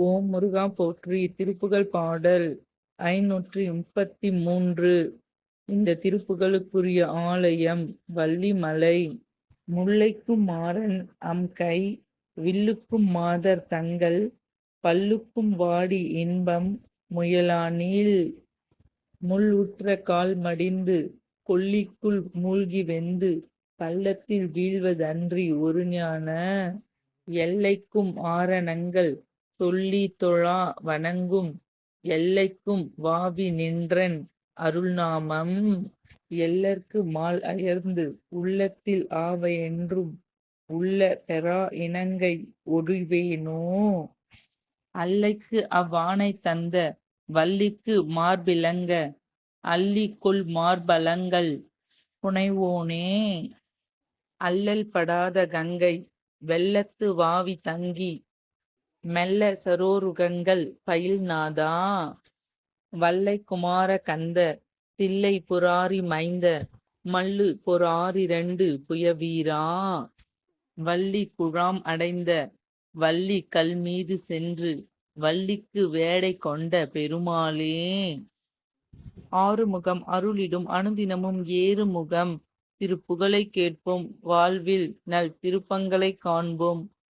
ஓம் முருகா போற்றி திருப்புகழ் பாடல் ஐநூற்றி முப்பத்தி மூன்று. இந்த திருப்புகளுக்குரிய ஆலயம் வள்ளிமலை முல்லைக்கும் மாறன் அம் கை வில்லுக்கும் மாதர் தங்கள் பல்லுக்கும் வாடி இன்பம் முயலானில் முள் உற்ற கால் மடிந்து கொல்லிக்குள் மூழ்கி வெந்து பள்ளத்தில் வீழ்வதன்றி ஒரு ஞான எல்லைக்கும் ஆரணங்கள் சொல்லி தொழா வணங்கும் எல்லைக்கும் வாவி நின்றன் அருள்நாமம். எல்லர்க்கு மால் அயர்ந்து உள்ளத்தில் ஆவையென்றும் என்றும் உள்ள பெறா இனங்கை ஒடுவேனோ? அல்லைக்கு அவ்வாணை தந்த வள்ளிக்கு மார்பிலங்க அள்ளி கொள் மார்பலங்கள் புனைவோனே? அல்லல் படாத கங்கை வெள்ளத்து வாவி தங்கி மெல்ல சரோருகங்கள் பயில்நாதா? வல்லை குமார கந்த தில்லை புராரி மைந்த மல்லு பொறாரிரண்டு புயவீரா? வள்ளி குழாம் அடைந்த வள்ளி கல் மீது சென்று வள்ளிக்கு வேடை கொண்ட பெருமாளே. ஆறுமுகம் அருளிடும் அனுதினமும் ஏறுமுகம் திருப்புகழை கேட்போம் வாழ்வில் நல் திருப்பங்களை காண்போம்.